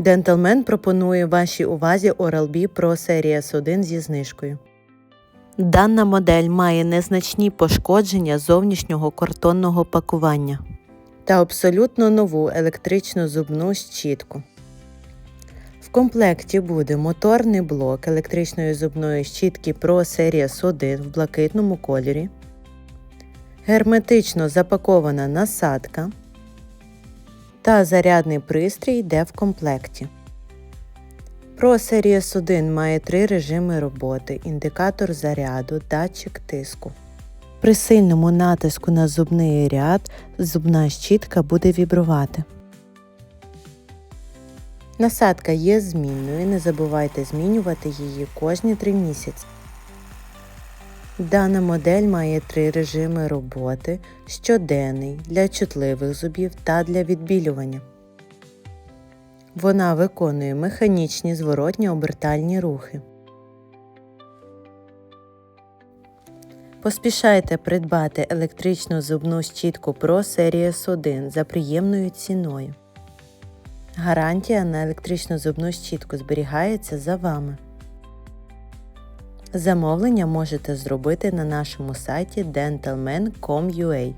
Dentalman пропонує вашій увазі Oral-B Pro Series 1 зі знижкою. Дана модель має незначні пошкодження зовнішнього картонного пакування та абсолютно нову електричну зубну щітку. В комплекті буде моторний блок електричної зубної щітки Pro Series 1 в блакитному кольорі, герметично запакована насадка та зарядний пристрій йде в комплекті. Pro Series 1 має три режими роботи: індикатор заряду, датчик тиску. При сильному натиску на зубний ряд зубна щітка буде вібрувати. Насадка є змінною, не забувайте змінювати її кожні 3 місяці. Дана модель має три режими роботи: щоденний для чутливих зубів та для відбілювання. Вона виконує механічні зворотні обертальні рухи. Поспішайте придбати електричну зубну щітку Pro Series 1 за приємною ціною. Гарантія на електричну зубну щітку зберігається за вами. Замовлення можете зробити на нашому сайті dentalman.com.ua